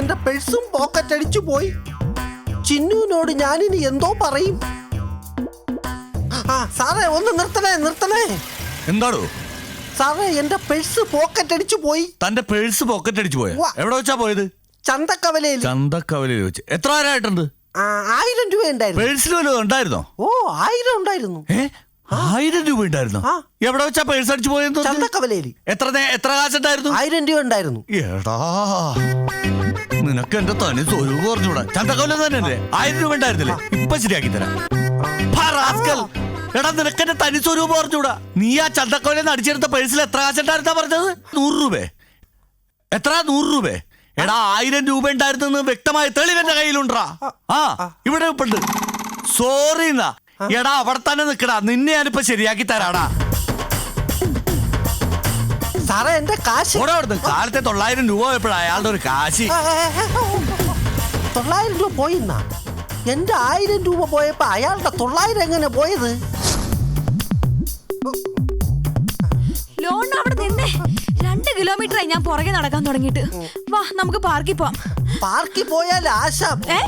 എന്റെ പേഴ്സും പോക്കറ്റ് അടിച്ചു പോയി. ചിന്നുവിനോട് ഞാനിനി എന്തോ പറയും. ആ സാറേ ഒന്ന് നിർത്തണേ നിർത്തണേ. എന്താടോ? സാറേ എന്റെ പേഴ്സ് പോക്കറ്റ് അടിച്ചു പോയി. തന്റെ പേഴ്സ് പോക്കറ്റ് അടിച്ചു പോയ? ഉവ്വ. എവിടെ വെച്ചാ പോയത്? ചന്തക്കവലയിൽ. ചന്തക്കവലയിൽ വെച്ച്. എത്ര ആരായിട്ടുണ്ട്? ആ, ആയിരം രൂപ ഉണ്ടായിരുന്നു. പേഴ്സിൽ വല്ലതും ഉണ്ടായിരുന്നോ? ഓ ആയിരം ഉണ്ടായിരുന്നു. ഏ? ആയിരം രൂപ ഉണ്ടായിരുന്നു. എവിടെ വെച്ചാ പേഴ്സ് അടിച്ചു പോയെന്ന്? ചന്തക്കവലയിൽ എത്ര നേ- എത്ര കാശുണ്ടായിരുന്നു? ആയിരം രൂപ ഉണ്ടായിരുന്നു. എടാ. നിനക്ക് എന്റെ തനി സ്വരൂപം പറഞ്ഞൂടാ ചന്തക്കവല തന്നെ ആയിരം രൂപ ഉണ്ടായിരുന്നില്ലേ? ഇപ്പൊ ശരിയാക്കി തരാം. എടാ നിനക്ക് എന്റെ തനി സ്വരൂപം പറഞ്ഞൂടാ നീ ആ ചന്തക്കവല അടിച്ചെടുത്ത പേഴ്സിൽ എത്ര കാശുണ്ടായിരുന്നാ പറഞ്ഞത്? നൂറ് രൂപ. എത്ര? നൂറ് രൂപ. എടാ ആയിരം രൂപ ഉണ്ടായിരുന്നെന്ന് വ്യക്തമായ തെളിവ് എന്റെ കയ്യിലുണ്ടാ. ആ. ഇവിടെ ഇപ്പുണ്ട് സോറി എന്നാ എടാ അവിടെ തന്നെ നിക്കടാ. നിന്നെ ഞാനിപ്പോ ശരിയാക്കി തരാടാ. സാറേ എന്റെ കാശ്. അവിടുന്ന്. കാലത്തെ തൊള്ളായിരം രൂപ പോയപ്പോഴാ അയാളുടെ ഒരു കാശി. തൊള്ളായിരം രൂപ പോയിന്നാ എന്റെ ആയിരം രൂപ പോയപ്പോ അയാളുടെ തൊള്ളായിരം എങ്ങനെ പോയത്? ലോൺ അവിടെ നിന്നേ? രണ്ട് കിലോമീറ്ററായി ഞാൻ പുറകെ നടക്കാൻ തുടങ്ങിയിട്ട്. വാ നമുക്ക് പാർക്കിൽ പോവാം. പാർക്കിൽ പോയാൽ ആശ ഏ?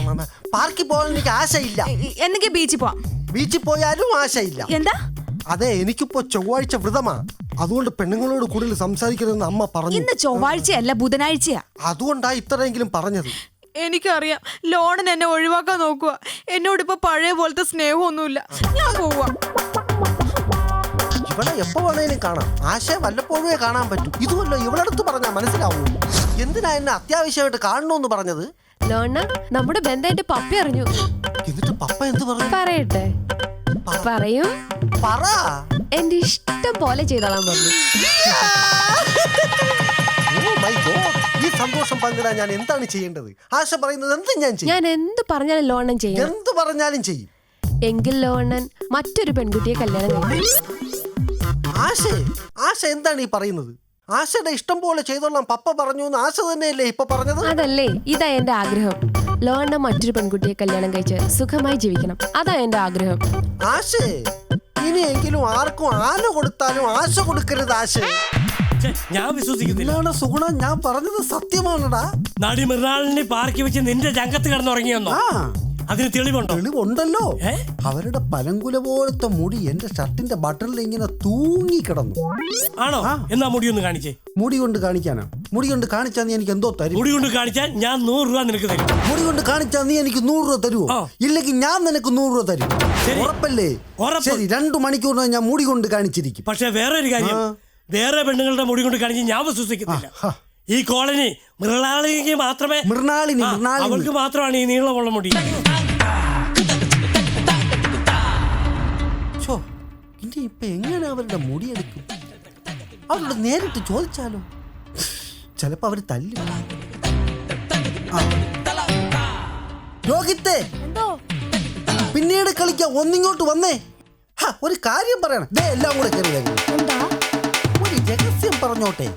പാർക്കിൽ പോകാൻ എനിക്ക് ആശയില്ല. എ- ബീച്ചിൽ പോവാം. ബീച്ചിൽ പോയാലും ആശയില്ല. എന്താ? അതെ എനിക്കിപ്പോ ചൊവ്വാഴ്ച വ്രതമാ. അതുകൊണ്ട് പെണ്ണുങ്ങളോട് കൂടുതൽ സംസാരിക്കരുതെന്ന് അമ്മ പറഞ്ഞു. ഇന്ന് ചൊവ്വാഴ്ചയല്ല ബുധനാഴ്ചയാ. അതുകൊണ്ടാ ഇത്രയെങ്കിലും പറഞ്ഞത്. എനിക്കറിയാം ലോണിന് എന്നെ ഒഴിവാക്കാൻ നോക്കുക. എന്നോട് ഇപ്പൊ പഴയ പോലത്തെ സ്നേഹമൊന്നുമില്ല. ഞാൻ പോവാ. ഇവിടെ എപ്പോ വേണേലും കാണാം. ആശയം വല്ലപ്പോഴേ കാണാൻ പറ്റും. ഇതുമല്ലോ ഇവളടുത്ത് പറഞ്ഞാ മനസ്സിലാവൂ. എന്തിനാ എന്നെ അത്യാവശ്യമായിട്ട് കാണണമെന്ന് പറഞ്ഞത്? ലോണ നമ്മുടെ ബന്ധം എന്റെ പപ്പി അറിഞ്ഞു. എന്നിട്ട് പപ്പ എന്ത് പറഞ്ഞു? പറയട്ടെ. പറയും. പറ. എന്റെ ഇഷ്ടം പോലെ ചെയ്തോളാൻ പറഞ്ഞു. Oh. ഈ സന്തോഷം പങ്കിടാൻ ഞാൻ എന്താണ് ചെയ്യേണ്ടത്? ആശ പറയുന്നത് എന്ത് ഞാൻ ചെയ്യും. ഞാൻ എന്ത് പറഞ്ഞാലും ലോണൻ ചെയ്യും. എന്ത് പറഞ്ഞാലും ചെയ്യും. എങ്കിൽ ലോണൻ മറ്റൊരു പെൺകുട്ടിയെ കല്യാണം കഴിക്കും. ആശ ആശ എന്താണ് ഈ പറയുന്നത്? ആശയുടെ ഇഷ്ടം പോലെ ചെയ്തോളാം. പപ്പ പറഞ്ഞു എന്ന് ആശ തന്നെയല്ലേ ഇപ്പൊ പറഞ്ഞത്? അതല്ലേ ഇതാ എന്റെ ആഗ്രഹം. ലോണ മറ്റൊരു പെൺകുട്ടിയെ കല്യാണം കഴിച്ച് സുഖമായി ജീവിക്കണം. അതാ എന്റെ ആഗ്രഹം. ആശേ ഇനിയെങ്കിലും ആർക്കും ആന കൊടുത്താലും ആശ കൊടുക്കരുത് ആശ. ഞാൻ വിശ്വസിക്കുന്നില്ല. എന്താണ് സുഗുണ? ഞാൻ പറഞ്ഞത് സത്യമാണടാ. നടി മൃണാളിനെ പാർക്കി വെച്ച് നിന്റെ രംഗത്ത് കിടന്നുറങ്ങിയെന്നോ? ആ. അതിന് തെളിവുണ്ടോ? തെളിവുണ്ടല്ലോ. അവരുടെ പലങ്കുല പോലത്തെ മുടി എന്റെ ഷർട്ടിന്റെ ബട്ടണിൽ ഇങ്ങനെ തൂങ്ങി കിടന്നു. ആണോ? എന്നാ മുടി ഒന്ന് കാണിച്ചേ. മുടി കൊണ്ട് കാണിക്കാനാ? മുടി കൊണ്ട് കാണിച്ചാ നീ എനിക്ക് എന്തോ തരും. മുടി കൊണ്ട് കാണിച്ചാൽ ഞാൻ നൂറ് രൂപ നിനക്ക് തരും. മുടി കൊണ്ട് കാണിച്ചാ നീ എനിക്ക് നൂറ് രൂപ തരുമോ ഇല്ലെങ്കിൽ ഞാൻ നിനക്ക് നൂറ് രൂപ തരും. ശരി. ഉറപ്പല്ലേ? ശരി രണ്ടു മണിക്കൂറിന് ഞാൻ മുടി കൊണ്ട് കാണിച്ചിരിക്കും. പക്ഷെ വേറെ ഒരു കാര്യം വേറെ പെണ്ണുങ്ങളുടെ മുടി കൊണ്ട് കാണിച്ച് ഞാൻ വിശ്വസിക്കുന്നില്ല. ഈ കോളനി മൃണാളിക്ക് മാത്രമേ മൃണാളിനി അവൾക്ക് മാത്രമാണ് ഈ നീളമുള്ള മുടി. ഇനി ഇപ്പൊ എങ്ങനെ അവരുടെ മുടി എടുക്കും? അവരോട് നേരിട്ട് ചോദിച്ചാലോ? ചിലപ്പോ അവർ തല്ലി. രോഹിത്തെ പിന്നീട് കളിക്ക ഒന്നിങ്ങോട്ട് വന്നേ. ഹ, ഒരു കാര്യം പറയണം. ദേ എല്ലാം കൂടെ കയറി. ഒരു രഹസ്യം പറഞ്ഞോട്ടെ.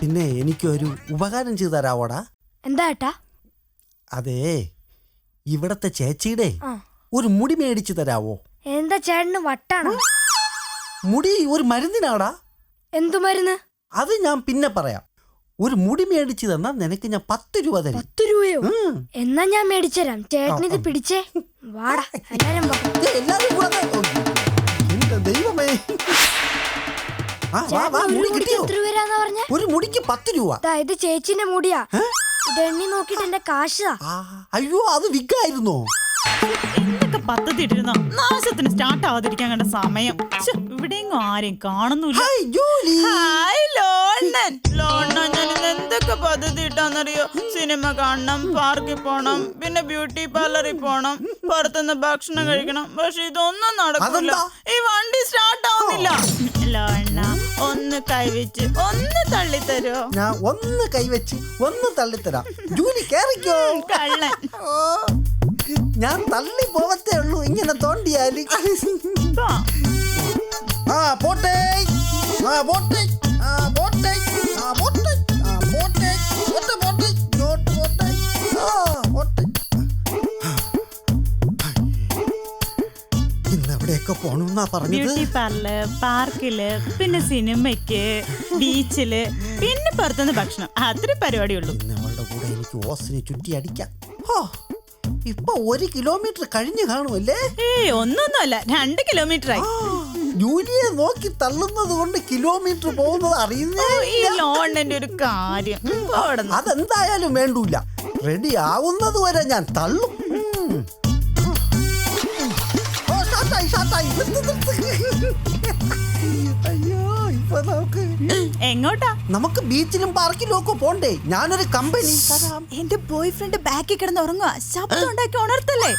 പിന്നെ എനിക്കൊരു ഉപകാരം ചെയ്തു തരാവോടാ എന്താ ഏട്ടാ? അതെ ഇവിടത്തെ ചേച്ചിയുടെ ഒരു മുടി മേടിച്ചു തരാവോ? എന്താ ചേട്ടന് വട്ടാണ്? മുടി ഒരു മരുന്നിനാടാ? എന്തു മരുന്ന്? അത് ഞാൻ പിന്നെ പറയാം. ഒരു മുടി മേടിച്ചു തന്നാ നിനക്ക് ഞാൻ പത്ത് രൂപ തരും. പത്ത് രൂപയോ? ഉം. എന്നാ ഞാൻ മേടിച്ചുതരാം. ചേട്ടനിത് പിടിച്ചേ. വാടാ എല്ലാരും വാ. ദേ, എല്ലാരും കൂടെ ദേ. ഓ, എന്റെ ദൈവമേ. ഒരു മുടിക്ക് കിട്ടിയോ? എത്ര രൂപരാന്ന് പറഞ്ഞ? ഒരു മുടിക്ക് പത്ത് രൂപ. ഇത് ചേച്ചിന്റെ മുടിയാ. ഇതെണ്ണി നോക്കിട്ട് എന്റെ കാശാ. അയ്യോ അത് വിഗായിരുന്നോ എന്തൊക്കെ പദ്ധതി ഇട്ടിരുന്നോ? നാശത്തിന് സ്റ്റാർട്ട് ആവാതിരിക്കാൻ കണ്ട സമയം. ഇവിടെയെങ്കിലും ആരെയും കാണുന്നില്ല എന്തൊക്കെ പദ്ധതി ഇട്ടാന്നറിയോ? സിനിമ കാണണം പാർക്കിൽ പോണം പിന്നെ ബ്യൂട്ടി പാർലറിൽ പോണം പുറത്തുനിന്ന് ഭക്ഷണം കഴിക്കണം. പക്ഷെ ഇതൊന്നും നടക്കില്ല അതെന്താ? ഈ വണ്ടി സ്റ്റാർട്ട് ആവുന്നില്ല. ലോണ്ണ ഒന്ന് കൈവച്ച് ഒന്ന് തള്ളിത്തരോ. ഞാൻ ഒന്ന് കൈവച്ച് ഒന്ന് തള്ളിത്തരാം. ജൂലി കേറിക്കോ. കള്ളൻ. ഓ, ഞാൻ തള്ളി പോവത്തേ ഉള്ളൂ. ഇങ്ങനെ തോണ്ടിയാൽ. ആ പോട്ടെ. ആ പോട്ടെ. ആ പോട്ടെ. ആ പോട്ടെ. പോണെന്നാ പറഞ്ഞത്. ബ്യൂട്ടി പാർലർ പാർക്കിൽ പിന്നെ സിനിമയ്ക്ക് ബീച്ചിൽ പിന്നെ പുറത്തുനിന്ന് ഭക്ഷണം. അത്ര പരിപാടിയുള്ളൂ. അവളുടെ കൂടെ എനിക്ക് ഓസിനെ ചുറ്റി അടിക്കാം. ഹോ ഇപ്പൊ ഒരു കിലോമീറ്റർ കഴിഞ്ഞു കാണുമല്ലേ? ഏയ് ഒന്നൊന്നുമല്ല രണ്ട് കിലോമീറ്റർ ആയി ആ, ജൂലിയെ നോക്കി തള്ളുന്നത് കൊണ്ട് കിലോമീറ്റർ പോകുന്നത് അറിയുന്നേ ഓ, ഈ ലോണിന്റെ ഒരു കാര്യം. പോടുന്നു. അതെന്തായാലും വേണ്ടൂല. റെഡി ആവുന്നത് വരെ ഞാൻ തള്ളും. ഉം. ഷാട്ടായി. അയ്യോ ഇപ്പൊ നമുക്ക് എങ്ങോട്ടാ? നമുക്ക് ബീച്ചിലും പാർക്കിലും ഒക്കെ പോണ്ടേ. ഞാനൊരു കമ്പനി. എന്റെ ബോയ് ഫ്രണ്ട് ബാക്കിൽ കിടന്ന് ഉറങ്ങുക ശബ്ദം ഉണ്ടാക്കി ഉണർത്തല്ലേ?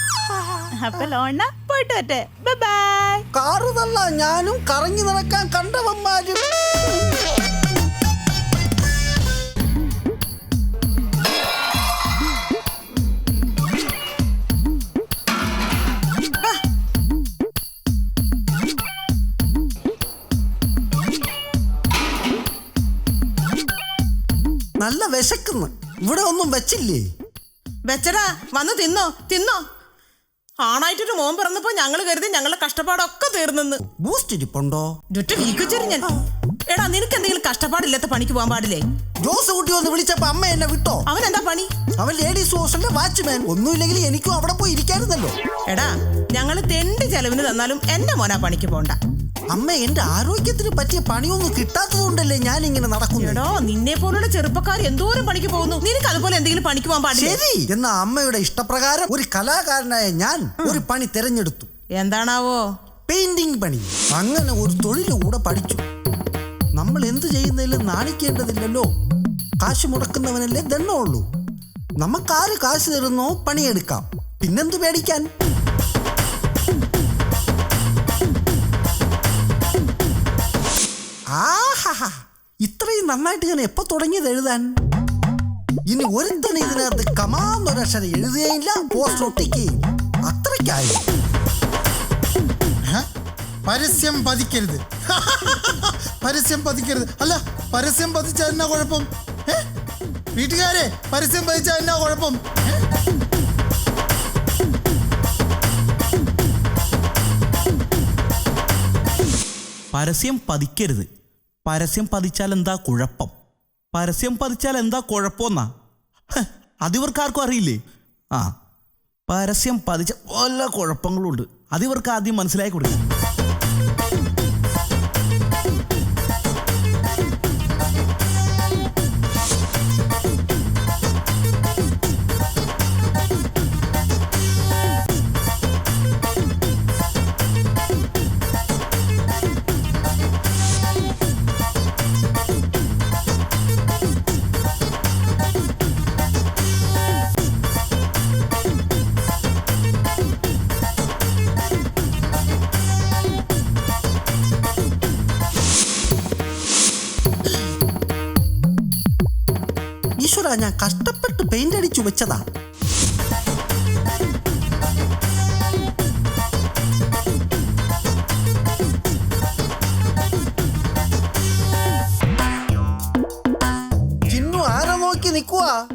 അപ്പൊ ലോണ പോയിട്ട് വരട്ടെ. ബൈ കാറ് തള്ള ഞാനും കറങ്ങി നടക്കാൻ കണ്ടവന്മാരും. നല്ല വിശക്കുന്നു. ഇവിടെ ഒന്നും വെച്ചില്ലേ? വെച്ചടാ വന്ന് തിന്നോ തിന്നോ. ആണായിട്ടൊരു മോൻ പിറന്നപ്പോ ഞങ്ങൾ കരുതി ഞങ്ങളുടെ കഷ്ടപ്പാടൊക്കെ തീർന്നെന്ന്. ബൂസ്റ്റ് ഇരിപ്പുണ്ടോ? വീക്കിച്ചൊരു ഞാൻ എടാ നിനക്ക് എന്തെങ്കിലും കഷ്ടപ്പാടില്ലാത്ത പണിക്ക് പോകാൻ പാടില്ലേ? ജോസ് കുട്ടി ഒന്ന് വിളിച്ചപ്പോ അമ്മ എന്നെ വിട്ടോ? അവൻ എന്താ പണി? അവൻ ലേഡീസ് ഹോസ്റ്റലിലെ വാച്ച്മാൻ. ഒന്നുമില്ലെങ്കിൽ എനിക്കും അവിടെ പോയി ഇരിക്കാറുണ്ടല്ലോ എടാ ഞങ്ങൾ തെണ്ട് ചെലവിന് തന്നാലും എന്റെ മോനാ പണിക്ക് പോണ്ട. അമ്മ എന്റെ ആരോഗ്യത്തിന് പറ്റിയ പണിയൊന്നും കിട്ടാത്തതുകൊണ്ടല്ലേ ഞാൻ ഇങ്ങനെ നടക്കുന്നത്? എടോ നിന്നെ പോലുള്ള ചെറുപ്പക്കാർ എന്തോരം പണിക്ക് പോകുന്നു? നിനക്ക് അതുപോലെ എന്തെങ്കിലും പണിക്ക് പോകാൻ പാടില്ല? ശരി എന്ന അമ്മയുടെ ഇഷ്ടപ്രകാരം ഒരു കലാകാരനായ ഞാൻ ഒരു പണി തിരഞ്ഞെടുത്തു. എന്താണാവോ? പെയിന്റിംഗ് പണി. അങ്ങനെ ഒരു തൊഴിൽ കൂടെ പഠിച്ചു. നമ്മൾ എന്ത് ചെയ്യുന്നതിലും നാണിക്കേണ്ടതില്ലല്ലോ. കാശ് മുടക്കുന്നവനല്ലേ ദണ്ണമുള്ളൂ. നമുക്കാര് കാശ് തരുന്നോ? പണിയെടുക്കാം. പിന്നെന്ത് പേടിക്കാൻ? ആഹാ. ഇത്രയും നന്നായിട്ട് ഞാൻ എപ്പോ തുടങ്ങിയത് എഴുതാൻ? ഇനി ഒരുത്തന് ഇതിനകത്ത് കമാന്നൊരക്ഷരം എഴുതുകയില്ല പോസ്റ്റ് ഒട്ടിക്ക് അത്രയ്ക്കായി? പരസ്യം പതിക്കരുത്. പരസ്യം പതിക്കരുത്. അല്ല പരസ്യം പതിച്ചാൽ എന്നാ കുഴപ്പം? വീട്ടുകാരെ പരസ്യം പതിച്ചാൽ എന്നാ കുഴപ്പം? പരസ്യം പതിക്കരുത്. പരസ്യം പതിച്ചാൽ എന്താ കുഴപ്പം? പരസ്യം പതിച്ചാൽ എന്താ കുഴപ്പമെന്നാ? അതിവർക്കാർക്കും അറിയില്ലേ? ആ പരസ്യം പതിച്ച പല കുഴപ്പങ്ങളും ഉണ്ട് അതിവർക്ക് ആദ്യം മനസ്സിലാക്കി കൊടുക്കാം ഈശ്വര ഞാൻ കഷ്ടപ്പെട്ട് പെയിന്റ് അടിച്ചു വെച്ചതാ.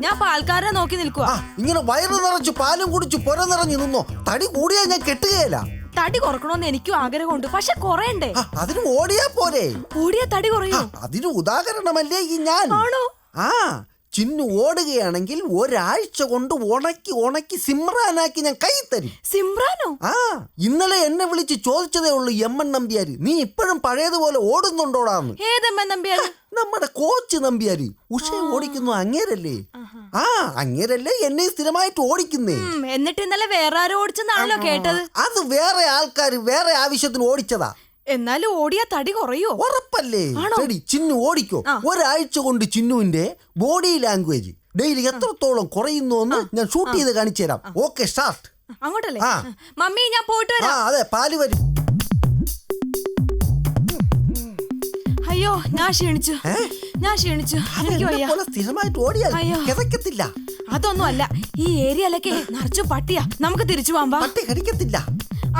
ഞാൻ പാൽക്കാരനെ നോക്കി നിൽക്കുക ആ ഇങ്ങനെ വയറ് നിറച്ചു പാലും കുടിച്ചു പുര നിറഞ്ഞു നിന്നോ? തടി കൂടിയാ ഞാൻ കെട്ടുകയില്ല. തടി കുറക്കണമെന്ന് എനിക്കും ആഗ്രഹമുണ്ട്. പക്ഷെ കുറയണ്ടേ? അതിന് ഓടിയാ പോരെ. കൂടിയ തടി കുറയും കുറയോ. അതിന് ഉദാഹരണമല്ലേ ഈ ഞാൻ? ആണോ? ആ. ചിന്നു ഓടുകയാണെങ്കിൽ ഒരാഴ്ച കൊണ്ട് ഉണക്കി ഉണക്കി സിമ്രാനാക്കി ഞാൻ കൈ തരും. സിമ്രാനോ? ആ ഇന്നലെ എന്നെ വിളിച്ച് ചോദിച്ചതേ ഉള്ളൂ എം എൻ നമ്പ്യാര്. നീ ഇപ്പോഴും പഴയതുപോലെ ഓടുന്നുണ്ടോടാന്ന്. ഏതമ്മ നമ്മുടെ കോച്ച് നമ്പ്യാര്. ഉഷ ഓടിക്കുന്നു അങ്ങേരല്ലേ? ആ അങ്ങേരല്ലേ എന്നെ സ്ഥിരമായിട്ട് ഓടിക്കുന്നേ. എന്നിട്ട് ഇന്നലെ വേറെ ആരോ ഓടിച്ചെന്നാണല്ലോ കേട്ടത്. അത് വേറെ ആൾക്കാർ വേറെ ആവശ്യത്തിന് ഓടിച്ചതാ. എന്നാലും ഓടിയാ തടി കുറയോ? ഉറപ്പല്ലേ? ആണോ? ചിന്നു ഓടിക്കോ. ഒരാഴ്ച കൊണ്ട് ചിന്നുവിന്റെ ബോഡി ലാംഗ്വേജ് ഡെയിലി എത്രത്തോളം കുറയുന്നു എന്ന് ഞാൻ ഷൂട്ട് ചെയ്ത് കാണിച്ചു തരാം. Okay start അങ്ങോട്ടല്ലേ. മമ്മി ഞാൻ പോയിട്ട് വരാം. അതെ പാൽ വരും. അയ്യോ ഞാൻ ക്ഷീണിച്ചു. ഞാൻ ക്ഷീണിച്ചു. എനിക്ക് വയ്യ. സ്ഥിരമായിട്ട് ഓടിയാൽ. കിതക്കത്തില്ല അതൊന്നും അല്ല ഈ ഏരിയയിലൊക്കെ നിറച്ചു പട്ടിയാ. നമുക്ക് തിരിച്ചു പോകാൻ പട്ടി കടിക്കത്തില്ല.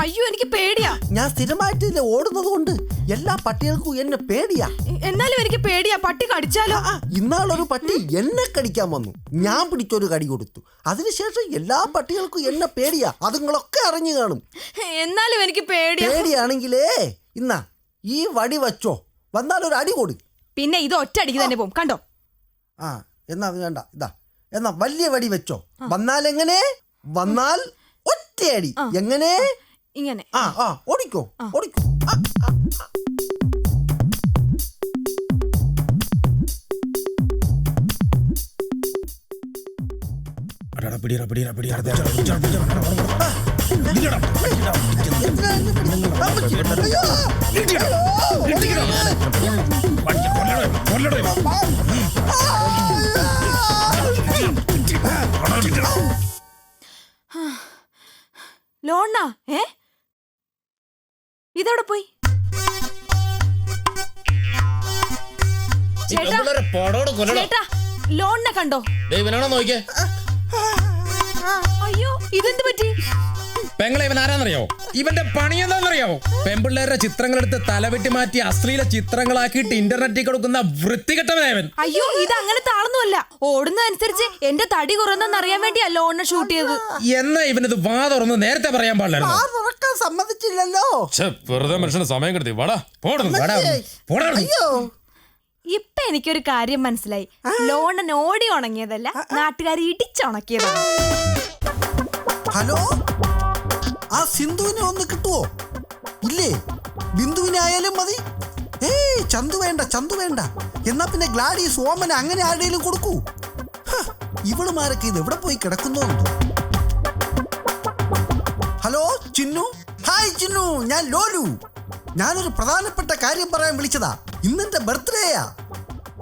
അയ്യോ എനിക്ക് പേടിയാ. ഞാൻ സ്ഥിരമായിട്ട് ഇതിലെ ഓടുന്നത് കൊണ്ട്? എല്ലാ പട്ടികൾക്കും എന്നെ പേടിയാ. എന്നാലും എനിക്ക് പേടിയാ. പട്ടി കടിച്ചാലോ? ആ, ഇന്നാളൊരു പട്ടി എന്നെ കടിക്കാൻ വന്നു. ഞാൻ പിടിച്ചൊരു കടി കൊടുത്തു. അതിനുശേഷം എല്ലാ പട്ടികൾക്കും എന്നെ പേടിയാ. അതുങ്ങളൊക്കെ അറിഞ്ഞു കാണും. എന്നാലും എനിക്ക് പേടിയാ. പേടിയാണെങ്കിലേ ഇന്നാ ഈ വടി വച്ചോ. വന്നാൽ ഒരു അടി കൊടു. പിന്നെ ഇത് ഒറ്റ അടിക്ക് തന്നെ പോകും. കണ്ടോ? ആ എന്നാ അത് വേണ്ട. ഇതാ എന്നാ വലിയ വടി വെച്ചോ. വന്നാൽ എങ്ങനെ? വന്നാൽ ഒറ്റയടി. എങ്ങനെ? ഇങ്ങനെ. ആ ആ ഓടിക്കോ ഓടിക്കോ. പിടിച്ചത്? അമ്മച്ചി, അയ്യോ! ലോണ്ണാ ഏ? ഇതെവിടെ പോയി? ചേട്ടാ. ചേട്ടാ ലോണിനെ കണ്ടോ? ഇവനാണോ നോക്കിയേ? അയ്യോ ഇതെന്ത് പറ്റി? പെങ്ങളെ ഇവൻ ആരാന്നറിയാവോ ഇവന്റെ പണി എന്താണെന്നറിയാവോ? പെമ്പിള്ളേരുടെ ചിത്രങ്ങളെടുത്ത് തലവെട്ടി മാറ്റി അശ്ലീല ചിത്രങ്ങളാക്കിയിട്ട് ഇന്റർനെറ്റിൽ കൊടുക്കുന്ന വൃത്തികെട്ടവനായവൻ അയ്യോ ഇത് അങ്ങനത്തെ ആളൊന്നുമല്ല. ഓടുന്നതനുസരിച്ച് എന്റെ തടി കുറന്നെന്ന് അറിയാൻ വേണ്ടിയാ ലോണിനെ ഷൂട്ട് ചെയ്തത്. എന്നാ ഇവനത് വാ തുറന്ന് നേരത്തെ പറയാൻ പാടില്ലായിരുന്നു? സമ്മതിച്ചില്ലല്ലോ. വെറുതെ മനുഷ്യന് സമയം കിട്ടി. വാടാ പോടുന്നു വാടാ പോടാ അയ്യോ. ഇപ്പൊ എനിക്കൊരു കാര്യം മനസ്സിലായി. ലോണൻ ഓടി ഉണങ്ങിയതല്ല നാട്ടുകാർ ഇടിച്ചുണക്കിയതാണ്. ഹലോ? ആ സിന്ധുവിനെ ഒന്ന് കിട്ടുവോ? ഇല്ലേ? ബിന്ദുവിനെ ആയാലും മതി. ഏയ് ചന്തു വേണ്ട ചന്തു വേണ്ട. എന്നാ പിന്നെ ഗ്ലാഡീസ് ഓമന അങ്ങനെ ആരുടെയും കൊടുക്കൂ? ഹ, ഇവളുമാരൊക്കെ ഇത് എവിടെ പോയി കിടക്കുന്നു? ഹലോ ചിന്നു? ഹായ് ചിന്നു ഞാൻ ലോലു. ഞാനൊരു പ്രധാനപ്പെട്ട കാര്യം പറയാൻ വിളിച്ചതാ. ഇന്നെന്റെ ബർത്ത്ഡേയാ.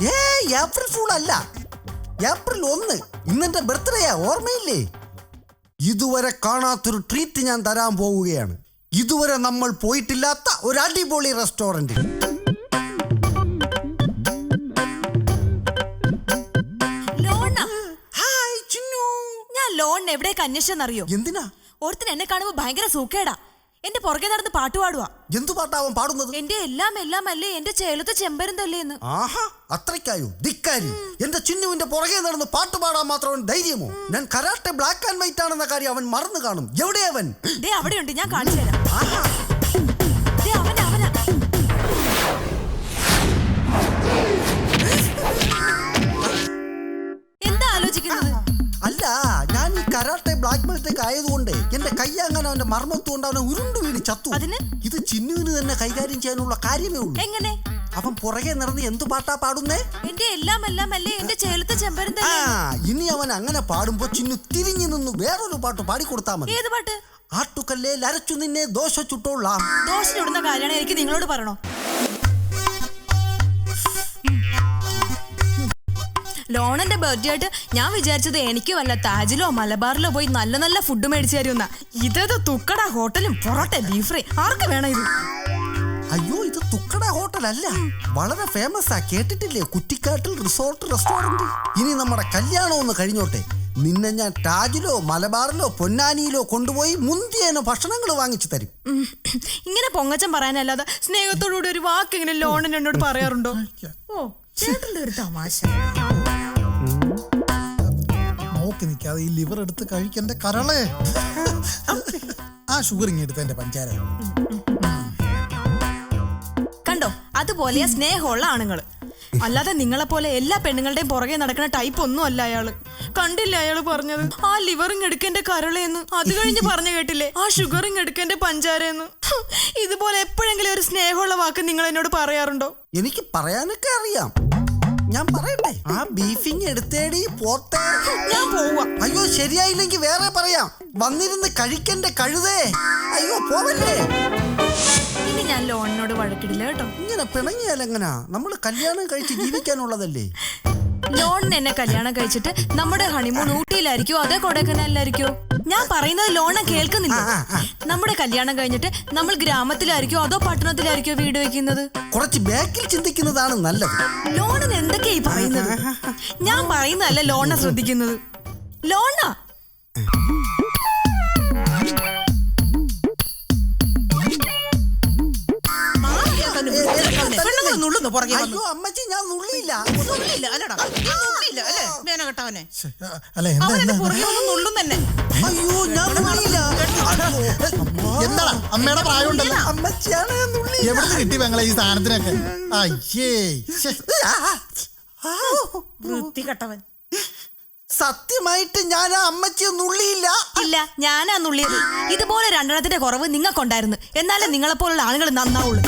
ഏ ഏപ്രിൽ ഫൂൾ അല്ല. ഏപ്രിൽ ഒന്ന്. ഇന്നെന്റെ ബർത്ത്ഡേയാ ഓർമ്മയില്ലേ? ഇതുവരെ കാണാത്തൊരു ട്രീറ്റ് ഞാൻ തരാൻ പോവുകയാണ്. ഇതുവരെ നമ്മൾ പോയിട്ടില്ലാത്ത ഒരു അടിപൊളി റെസ്റ്റോറന്റ്. ഞാൻ ലോണിന് എവിടേക്ക് അന്വേഷിച്ചെന്നറിയോ? എന്തിനാ? ഓർത്തിന് എന്നെ കാണുമ്പോ ഭയങ്കര സൂക്കേടാ. എന്റെ പുറകെ നടന്ന് പാട്ട് പാടുവാ. എന്തു പാട്ടാവും പാടുന്നത്? എന്റെ എല്ലാം എല്ലാം അല്ലേ എന്റെ ചേലത്തെ ചെമ്പരന്തല്ലേ എന്ന്. ആഹാ അത്രയ്ക്കായോ? ധിക്കാരി. എന്റെ ചിന്നുവിന്റെ പുറകെ നടന്ന് പാട്ട് പാടാൻ മാത്രം ധൈര്യമോ? ഞാൻ കരാട്ടെ ബ്ലാക്ക് ആൻഡ് വൈറ്റ് ആണെന്ന കാര്യം അവൻ മറന്നു കാണും. എവിടെ അവൻ? ദേ അവിടെയുണ്ട് ഞാൻ കാണിച്ചു തരാം. ദേ അവനാ അവനാ. എന്താ ആലോചിക്കുന്നത്? അല്ല ഞാൻ ഈ കരാട്ടെ ബ്ലാക്ക് ബെൽറ്റൊക്കെ ആയതുകൊണ്ട് എന്റെ കൈ അങ്ങനെ അവന്റെ അവനെ ഉരുണ്ടു വീണ് ചത്തു അതിന്? ഇത് ചിന്നുവിന് തന്നെ കൈകാര്യം ചെയ്യാനുള്ള കാര്യമേ ഉള്ളൂ. എങ്ങനെ? അവൻ പുറകെ നടന്ന് എന്തു പാട്ടാ പാടുന്നേ? എന്റെ എല്ലാം എല്ലാം അല്ലേ? എന്റെ ചേലത്തെ ചെമ്പരം ആ ഇനി അവൻ അങ്ങനെ പാടുമ്പോ ചിന്നു തിരിഞ്ഞു നിന്ന് വേറൊരു പാട്ട് പാടിക്കൊടുത്താ മതി. ഏത് പാട്ട്? ആട്ടുകല്ലേ ലരച്ചു നിന്നെ ദോശ ചുട്ടോളാം. ദോശ ചുടുന്ന കാര്യമാണ് എനിക്ക് നിങ്ങളോട് പറയണോ? ലോണന്റെ ബർത്ത്ഡേ ആയിട്ട് ഞാൻ വിചാരിച്ചത് എനിക്ക് വല്ല താജിലോ മലബാറിലോ പോയി നല്ല നല്ല ഫുഡ് മേടിച്ചു തരുമെന്ന. ഇതേതോ തുക്കട ഹോട്ടലും പൊറോട്ട ബീഫ് ഫ്രൈ ആർക്ക് വേണം ഇത്? അയ്യോ ഇത് തുക്കട ഹോട്ടൽ അല്ല. വളരെ ഫേമസ് ആ കേട്ടിട്ടില്ലേ? കുറ്റിക്കാട്ടിൽ റിസോർട്ട് റെസ്റ്റോറന്റ് ഇനി നമ്മുടെ കല്യാണം ഒന്ന് കഴിഞ്ഞോട്ടെ. നിന്നെ ഞാൻ ടാജിലോ മലബാറിലോ പൊന്നാനിയിലോ കൊണ്ടുപോയി മുന്തിയേന ഭക്ഷണങ്ങൾ വാങ്ങിച്ചു തരും. ഇങ്ങനെ പൊങ്ങച്ചം പറയാനല്ലാതെ സ്നേഹത്തോടുകൂടി ഒരു വാക്ക് ഇങ്ങനെ ലോണിന് എന്നോട് പറയാറുണ്ടോ? ഓ ചേട്ടന്റെ ഒരു തമാശ. നോക്കി നിൽക്കാതെ ഈ ലിവർ എടുത്ത് കഴിക്കണ്ട കരളേ. ആ ഷുഗർ ഇങ്ങനെ എടുത്ത എന്റെ പഞ്ചാര. കണ്ടോ? അതുപോലെയാ സ്നേഹമുള്ള ആണുങ്ങൾ. അല്ലാതെ നിങ്ങളെ പോലെ എല്ലാ പെണ്ണുങ്ങളുടെയും പുറകെ നടക്കുന്ന ടൈപ്പ് ഒന്നും അല്ല അയാൾ. കണ്ടില്ല അയാൾ പറഞ്ഞത്? ആ ലിവറിങ് എടുക്കേണ്ട കരളെന്ന്. അത് കഴിഞ്ഞ് പറഞ്ഞു കേട്ടില്ലേ? ആ ഷുഗറിങ് എടുക്കേണ്ട പഞ്ചാരയെന്ന് ഇതുപോലെ എപ്പോഴെങ്കിലും ഒരു സ്നേഹമുള്ള വാക്ക് നിങ്ങൾ എന്നോട് പറയാറുണ്ടോ? എനിക്ക് പറയാനൊക്കെ അറിയാം. ഞാൻ പറയട്ടെ? ആ ബീഫിങ് എടുത്തേടി പോത്തേ. ഞാൻ പോവാ. അയ്യോ ശരിയായില്ലെങ്കിൽ വേറെ പറയാം. വന്നിരുന്ന് കഴിക്കണ്ട കഴുതേ. അയ്യോ പോവല്ലേ? ഇനി ഞാൻ ലോണിനോട് വഴക്കിടില്ല കേട്ടോ. ഇങ്ങനെ പിണങ്ങിയാൽ എങ്ങനാ? നമ്മൾ കല്യാണം കഴിച്ച് ജീവിക്കാനുള്ളതല്ലേ? ലോണിന് എന്നെ കല്യാണം കഴിച്ചിട്ട് നമ്മുടെ ഹണിമൂൺ ഊട്ടിയിലായിരിക്കോ? അതേ കൊടൈക്കനാലിലായിരിക്കോ? ഞാൻ പറയുന്നത് ലോണ കേൾക്കുന്നില്ല. നമ്മുടെ കല്യാണം കഴിഞ്ഞിട്ട് നമ്മൾ ഗ്രാമത്തിലായിരിക്കോ? അതോ പട്ടണത്തിലായിരിക്കോ വീട് വെക്കുന്നത് കുറച്ച് ബാക്കിൽ ചിന്തിക്കുന്നതാണ് നല്ലത്. ലോണിന് എന്തൊക്കെയാ ഈ പറയുന്നത്? ഞാൻ പറയുന്നതല്ല ലോണ ശ്രദ്ധിക്കുന്നത്. ലോണ. നുള്ളുന്നു പുറകെ വന്ന്. അയ്യോ അമ്മച്ചി ഞാൻ നുള്ളിയില്ല. നുള്ളില്ല അല്ലടാ. നീ നുള്ളില്ല അല്ലേ? മേന കെട്ടവനെ ശ്ശെ, ആ, അല്ല എന്താ പുറകെ വന്ന് നുള്ളും തന്നെ. അയ്യോ ഞാൻ നുള്ളിയില്ല. എന്താടാ അമ്മയുടെ പ്രായം ഉണ്ടല്ലോ. അമ്മച്ചിയാണ് ഞാൻ നുള്ളിയില്ല. എവിടുന്ന് കിട്ടി പെങ്ങളെ ഈ സാധനത്തിനൊക്കെ? അയ്യേ ശ്ശെ. ആ, വൃത്തി കെട്ടവൻ സത്യമായിട്ട് ഞാൻ ആ നുള്ളിയില്ല. ഇല്ല ഞാനാ നുള്ളിയത്. ഇതുപോലെ രണ്ടെണ്ണത്തിന്റെ കുറവ് നിങ്ങൾക്കുണ്ടായിരുന്നു. എന്നാലേ നിങ്ങളെപ്പോലുള്ള ആളുകൾ നന്നാവുള്ളൂ.